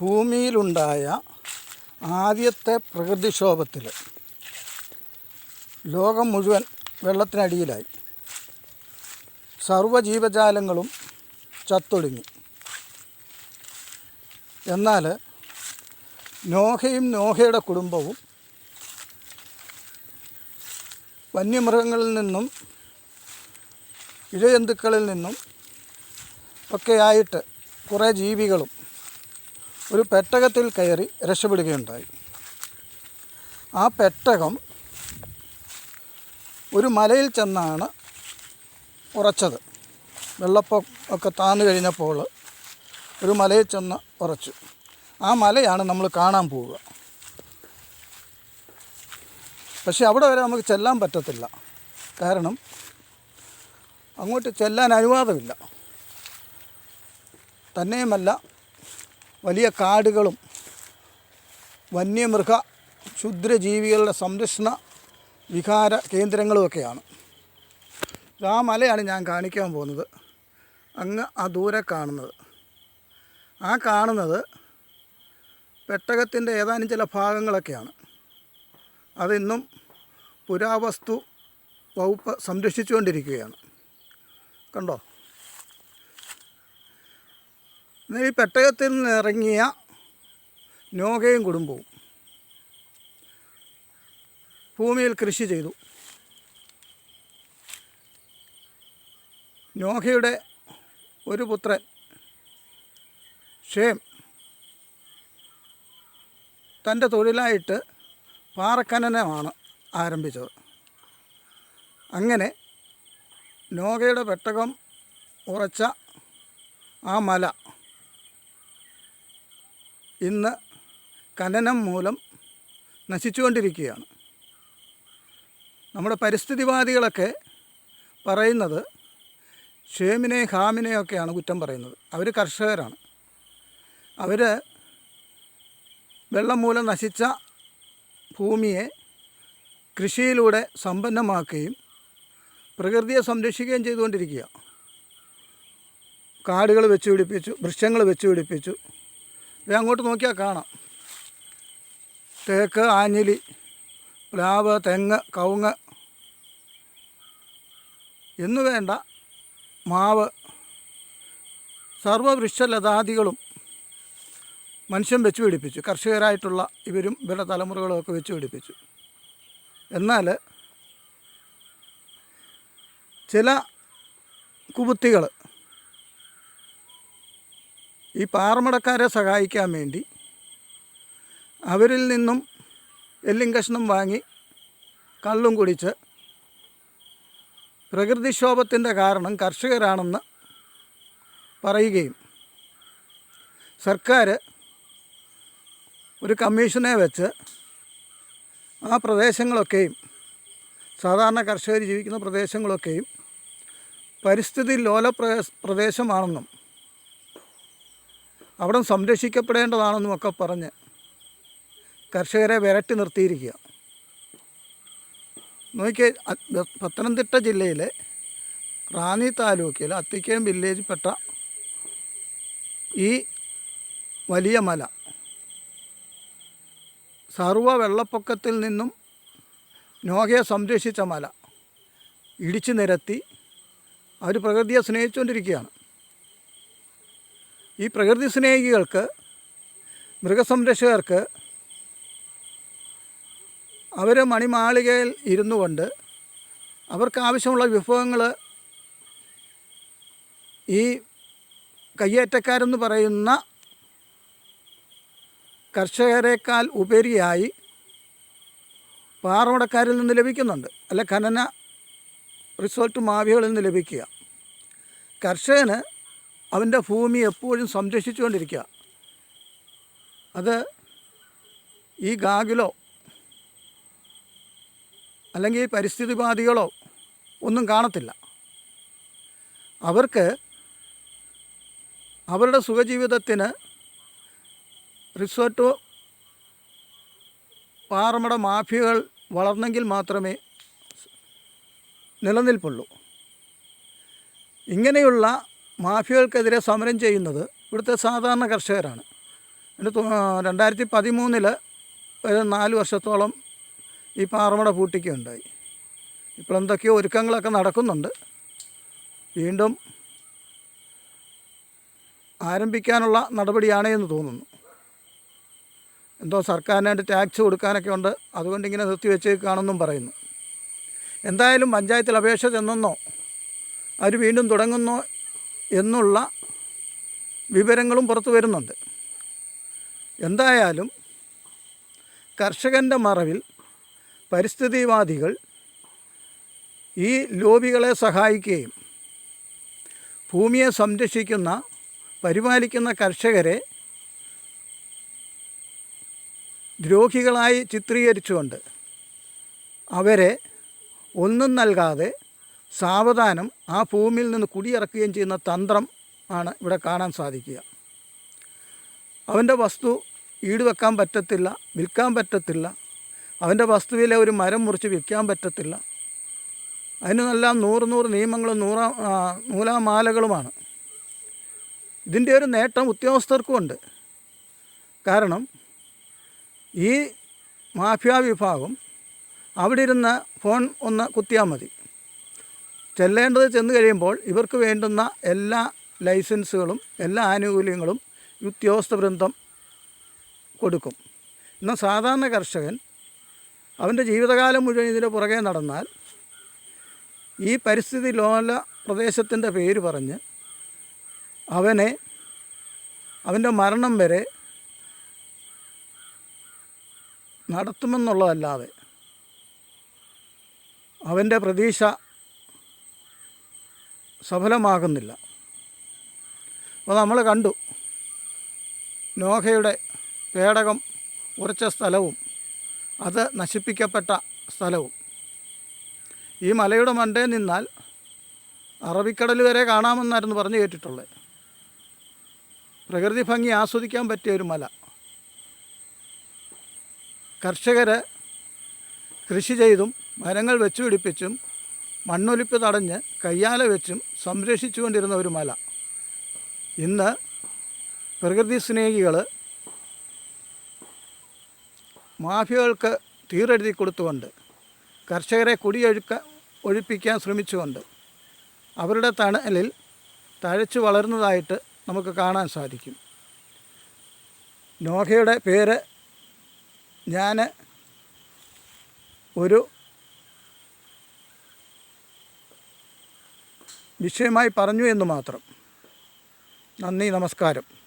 ഭൂമിയിലുണ്ടായ ആദ്യത്തെ പ്രകൃതിക്ഷോഭത്തിൽ ലോകം മുഴുവൻ വെള്ളത്തിനടിയിലായി. സർവജീവജാലങ്ങളും ചത്തൊടുങ്ങി. എന്നാൽ നോഹയും നോഹയുടെ കുടുംബവും വന്യമൃഗങ്ങളിൽ നിന്നും ഇഴജന്തുക്കളിൽ നിന്നും ഒക്കെയായിട്ട് കുറേ ജീവികളും ഒരു പെട്ടകത്തിൽ കയറി രക്ഷപ്പെടുകയുണ്ടായി. ആ പെട്ടകം ഒരു മലയിൽ ചെന്നാണ് ഉറച്ചത്. വെള്ളപ്പൊക്കം ഒക്കെ താന്നു കഴിഞ്ഞപ്പോൾ ഒരു മലയിൽ ചെന്ന് ഉറച്ചു. ആ മലയാണ് നമ്മൾ കാണാൻ പോവുക. പക്ഷേ അവിടെ വരെ നമുക്ക് ചെല്ലാൻ പറ്റത്തില്ല. കാരണം അങ്ങോട്ട് ചെല്ലാൻ അനുവാദമില്ല. തന്നെയുമല്ല വലിയ കാടുകളും വന്യമൃഗ ക്ഷുദ്രജീവികളുടെ സംരക്ഷണ വിഹാര കേന്ദ്രങ്ങളുമൊക്കെയാണ്. ആ മലയാണ് ഞാൻ കാണിക്കാൻ പോകുന്നത്. അങ്ങ് ആ ദൂരെ കാണുന്നത്. ആ കാണുന്നത് പെട്ടകത്തിന്റെ ഏതാനും ചില ഭാഗങ്ങളൊക്കെയാണ്. അതിന്നും പുരാവസ്തു വകുപ്പ് സംരക്ഷിച്ചുകൊണ്ടിരിക്കുകയാണ്. കണ്ടോ? എന്നാൽ ഈ പെട്ടകത്തിൽ നിന്ന് ഇറങ്ങിയ നോഗയും കുടുംബവും ഭൂമിയിൽ കൃഷി ചെയ്തു. നോഹയുടെ ഒരു പുത്രൻ ഷേം തന്റെ തൊഴിലായിട്ട് പാറക്കനനമാണ് ആരംഭിച്ചത്. അങ്ങനെ നോഗയുടെ പെട്ടകം ഉറച്ച ആ മല ഇന്ന് ഖനനം മൂലം നശിച്ചുകൊണ്ടിരിക്കുകയാണ്. നമ്മുടെ പരിസ്ഥിതിവാദികളൊക്കെ പറയുന്നത് ഷേമിനെ ഹാമിനെയൊക്കെയാണ് കുറ്റം പറയുന്നത്. അവർ കർഷകരാണ്. അവർ വെള്ളം മൂലം നശിച്ച ഭൂമിയെ കൃഷിയിലൂടെ സമ്പന്നമാക്കുകയും പ്രകൃതിയെ സംരക്ഷിക്കുകയും ചെയ്തുകൊണ്ടിരിക്കുക കാടുകൾ വെച്ച് പിടിപ്പിച്ചു വൃക്ഷങ്ങൾ വെച്ച് പിടിപ്പിച്ചു ഇത് അങ്ങോട്ട് നോക്കിയാൽ കാണാം. തേക്ക് ആഞ്ഞിലി പ്ലാവ് തെങ്ങ് കവുങ്ങ്. എന്നു വേണ്ട മാവ്. സർവവൃക്ഷലതാദികളും മനുഷ്യൻ വെച്ച് പിടിപ്പിച്ചു. കർഷകരായിട്ടുള്ള ഇവരും ഇവരുടെ തലമുറകളുമൊക്കെ വെച്ച് പിടിപ്പിച്ചു. എന്നാൽ ചില കുബുത്തികൾ ഈ പാറമടക്കാരെ സഹായിക്കാൻ വേണ്ടി അവരിൽ നിന്നും എല്ലും കഷ്ണം വാങ്ങി കള്ളും കുടിച്ച് പ്രകൃതിക്ഷോഭത്തിന്റെ കാരണം കർഷകരാണെന്ന് പറയുകയും സർക്കാർ ഒരു കമ്മീഷനെ വെച്ച് ആ പ്രദേശങ്ങളൊക്കെയും സാധാരണ കർഷകർ ജീവിക്കുന്ന പ്രദേശങ്ങളൊക്കെയും പരിസ്ഥിതി ലോല പ്രദേശമാണെന്നും അവിടെ സംരക്ഷിക്കപ്പെടേണ്ടതാണെന്നും ഒക്കെ പറഞ്ഞ് കർഷകരെ വിരട്ടി നിർത്തിയിരിക്കുക. നോക്കി പത്തനംതിട്ട ജില്ലയിലെ റാന്നി താലൂക്കിൽ അത്തിക്കയം വില്ലേജിൽപ്പെട്ട ഈ വലിയ മല സർവ വെള്ളപ്പൊക്കത്തിൽ നിന്നും നോഗയെ സംരക്ഷിച്ച മല ഇടിച്ചു നിരത്തി. അവർ പ്രകൃതിയെ സ്നേഹിച്ചുകൊണ്ടിരിക്കുകയാണ്. ഈ പ്രകൃതി സ്നേഹികൾക്ക് മൃഗസംരക്ഷകർക്ക് അവർ മണിമാളികയിൽ ഇരുന്നു കൊണ്ട് അവർക്ക് ആവശ്യമുള്ള വിഭവങ്ങൾ ഈ കയ്യേറ്റക്കാരെന്ന് പറയുന്ന കർഷകരെക്കാൾ ഉപരിയായി പാറമടക്കാരിൽ നിന്ന് ലഭിക്കുന്നുണ്ട്. അല്ല ഖനന റിസോർട്ട് മാവികളിൽ നിന്ന് ലഭിക്കുക. കർഷകന് അവന്റെ ഭൂമി എപ്പോഴും സംരക്ഷിച്ചുകൊണ്ടിരിക്കുക. അത് ഈ ഗാഗിലോ അല്ലെങ്കിൽ പരിസ്ഥിതിവാദികളോ ഒന്നും കാണത്തില്ല. അവർക്ക് അവരുടെ സുഖജീവിതത്തിന് റിസോർട്ടോ പാറമട മാഫിയകൾ വളർന്നെങ്കിൽ മാത്രമേ നിലനിൽപ്പുള്ളൂ. ഇങ്ങനെയുള്ള മാഫിയകൾക്കെതിരെ സമരം ചെയ്യുന്നത് ഇവിടുത്തെ സാധാരണ കർഷകരാണ്. എന്റെ രണ്ടായിരത്തി പതിമൂന്നിൽ ഒരു നാല് വർഷത്തോളം ഈ പാറമട പൂട്ടിക്കുകയുണ്ടായി ഇപ്പോൾ എന്തൊക്കെയോ ഒരുക്കങ്ങളൊക്കെ നടക്കുന്നുണ്ട്. വീണ്ടും ആരംഭിക്കാനുള്ള നടപടിയാണ് എന്ന് തോന്നുന്നു. എന്തോ സർക്കാരിനായിട്ട് ടാക്സ് കൊടുക്കാനൊക്കെ ഉണ്ട്. അതുകൊണ്ട് ഇങ്ങനെ നിർത്തിവെച്ചേക്കാണെന്നും പറയുന്നു. എന്തായാലും പഞ്ചായത്തിൽ അപേക്ഷ ചെന്നെന്നോ? അവർ വീണ്ടും തുടങ്ങുന്നോ എന്നുള്ള വിവരങ്ങളും പുറത്തു വരുന്നുണ്ട്. എന്തായാലും കർഷകന്റെ മറവിൽ പരിസ്ഥിതിവാദികൾ ഈ ലോബികളെ സഹായിക്കുകയും ഭൂമിയെ സംരക്ഷിക്കുന്ന പരിപാലിക്കുന്ന കർഷകരെ ദ്രോഹികളായി ചിത്രീകരിച്ചുകൊണ്ട് അവരെ ഒന്നും നൽകാതെ സാവധാനം ആ ഭൂമിയിൽ നിന്ന് കുടിയിറക്കുകയും ചെയ്യുന്ന തന്ത്രം ആണ് ഇവിടെ കാണാൻ സാധിക്കുക. അവന്റെ വസ്തു ഈട് വെക്കാൻ പറ്റത്തില്ല വിൽക്കാൻ പറ്റത്തില്ല. അവന്റെ വസ്തുവിലെ ഒരു മരം മുറിച്ച് വിൽക്കാൻ പറ്റത്തില്ല. അതിനെല്ലാം നൂറ് നൂറ് നിയമങ്ങളും നൂറാ നൂലാമാലകളുമാണ്. ഇതിന്റെ ഒരു നേട്ടം ഉദ്യോഗസ്ഥർക്കുമുണ്ട് കാരണം ഈ മാഫിയ വിഭാഗം അവിടെ ഇരുന്ന് ഫോൺ ഒന്ന് കുത്തിയാൽ മതി. ചെല്ലേണ്ടത് ചെന്ന് കഴിയുമ്പോൾ ഇവർക്ക് വേണ്ടുന്ന എല്ലാ ലൈസൻസുകളും എല്ലാ ആനുകൂല്യങ്ങളും ഉദ്യോഗസ്ഥ വൃന്ദം കൊടുക്കും. എന്നാൽ സാധാരണ കർഷകൻ അവന്റെ ജീവിതകാലം മുഴുവൻ ഇതിന്റെ പുറകെ നടന്നാൽ ഈ പരിസ്ഥിതി ലോല പ്രദേശത്തിന്റെ പേര് പറഞ്ഞ് അവനെ അവന്റെ മരണം വരെ നടത്തുമെന്നുള്ളതല്ലാതെ അവന്റെ പ്രതീക്ഷ സഫലമാകുന്നില്ല. അപ്പോൾ നമ്മൾ കണ്ടു. നോഹയുടെ പേടകം ഉറച്ച സ്ഥലവും അത് നശിപ്പിക്കപ്പെട്ട സ്ഥലവും. ഈ മലയുടെ മണ്ടേ നിന്നാൽ അറബിക്കടൽ വരെ കാണാമെന്നായിരുന്നു പറഞ്ഞു കേട്ടിട്ടുള്ളത്. പ്രകൃതി ഭംഗി ആസ്വദിക്കാൻ പറ്റിയ ഒരു മല. കർഷകർ കൃഷി ചെയ്തും മരങ്ങൾ വെച്ചുപിടിപ്പിച്ചും മണ്ണൊലിപ്പ് തടഞ്ഞ് കയ്യാല വെച്ചും സംരക്ഷിച്ചുകൊണ്ടിരുന്ന ഒരു മല. ഇന്ന് പ്രകൃതി സ്നേഹികൾ മാഫിയകൾക്ക് തീരെഴുതി കൊടുത്തുകൊണ്ട് കർഷകരെ കുടിയൊഴുക്ക ഒഴിപ്പിക്കാൻ ശ്രമിച്ചുകൊണ്ട് അവരുടെ തണലിൽ തഴച്ചു വളർന്നതായിട്ട് നമുക്ക് കാണാൻ സാധിക്കും. നോഹയുടെ പേര് ഞാൻ ഒരു വിഷയമായി പറഞ്ഞു എന്ന് മാത്രം. നന്ദി നമസ്കാരം.